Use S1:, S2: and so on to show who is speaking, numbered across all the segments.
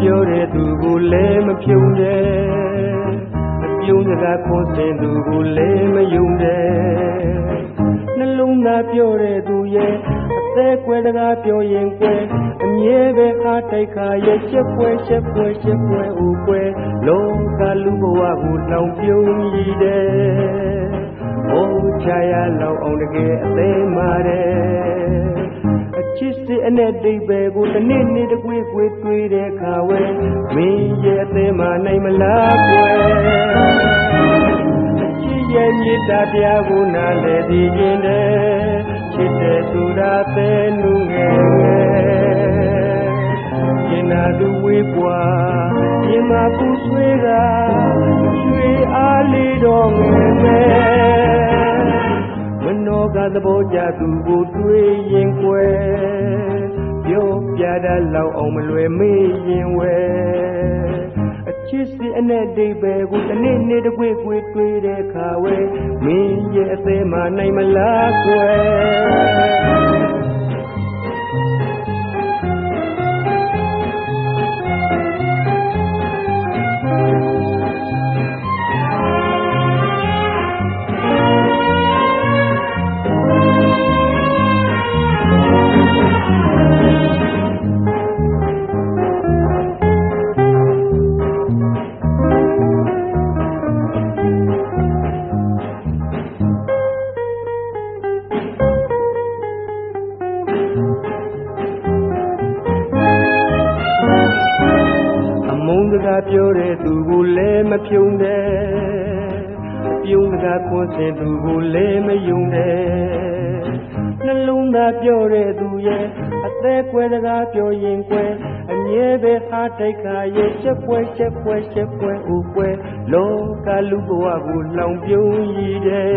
S1: ပြောတဲ့သူကိုလည်းမဖြုံးတယ်အပြုံးစကားခွန်စင်သူကိုလည်းမယုံတယ်နှလုံးသားပြောတဲ့သူရဲ့အသက်ကွယ်တကားပြောရင်ကွယ်အမြဲပဲအားတိုက်ခါရဲ့ချက်ပွဲချက်ပွဲချက်ပွဲဦးကွယ်လောကလူဘဝကိုလောင်ပြုံးရည်တယ်။အိုးချာရလောက်အောင်တကယ်အသေးမာတယ်။အချ စ်စစ်အနဲ့ဒိဗေကိုတစ်နေ့နေ့တကွေကွေတွေးတဲ့ခါဝဲမင်းရဲ့အသေးမာနိုင်မလားကွယ်။ချစ်ရဲ့မြေတားပြားကိုနားလေသိခြင်းတဲ့ချစ်တဲ့သူရာတဲ့နုငယ်ငယ်ရင်နာသူဝေးပွားရင်မာပူဆွေးကရွှေအားလေးတော်ငယ်ငယ်မနောကသဘောကြသူကိုတွေးရင်ကွယ်ပြောပြ တတ်လောက်အောင်မလွယ်မေးရင်ဝဲအချစ်စီအနဲ့ဒိဗေကိုတစ်နေ့နေ့တကွေကွေတွေးတဲ့ခါဝဲမင်းရဲ့အသေးမှနိုင်မလားကွယ် ပြောတဲ့သူကိုလည်းမဖြုံတဲ့အပြုံးစကားခွန်စင်သူကိုလည်းမယုံတဲ့နှလုံးသားပြောတဲ့သူရဲ့အသက်ကွယ်စကားပြောရင်ကွယ်အမြဲပဲအားတိုက်ခါရဲ့ချက်ပွဲချက်ပွဲချက်ပွဲဦးပွဲလောကလူဘဝကိုလောင်ပြုံးရည်တဲ့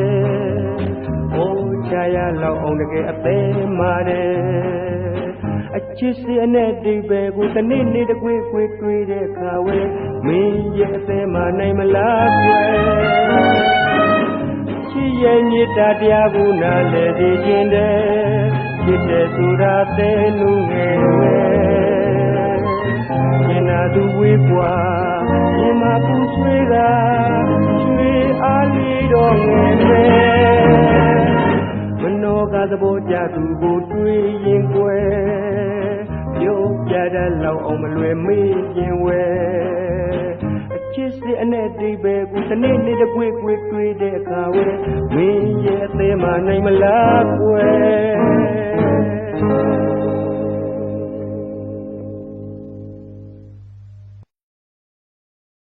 S1: ။အိုးချာရလောက်အောင်တကယ်အသေးမာတယ်။ အချစ်စီအနဲ့ဒီပဲကိုတနေ့နေ့တကွေးကွေးတွေးတဲ့ခါဝဲမင်းရဲ့အသေးမနိုင်မလားကွယ်ချစ်ရဲ့မြေတားတရားကိုနားလေသိခြင်းတဲ့ချစ်တဲ့သူရာတဲ့လူငယ်ဝဲရင်နာသူဝေးပွားရင်မပူဆွေးကရွှေအားလေးတော်ငယ်ပဲမနော ကသဘောကြသူကိုတွေးရင်ကွယ်ပြောပြတတ်လောက်အောင်မလွယ်မေးရင်ဝဲအချစ်စစ်အနဲ့ဒီပဲကိုတနေ့နေ့တကွေကွေတွေးတဲ့အခါဝဲမင်းရဲ့အသေးမှနိုင်မလားကွယ်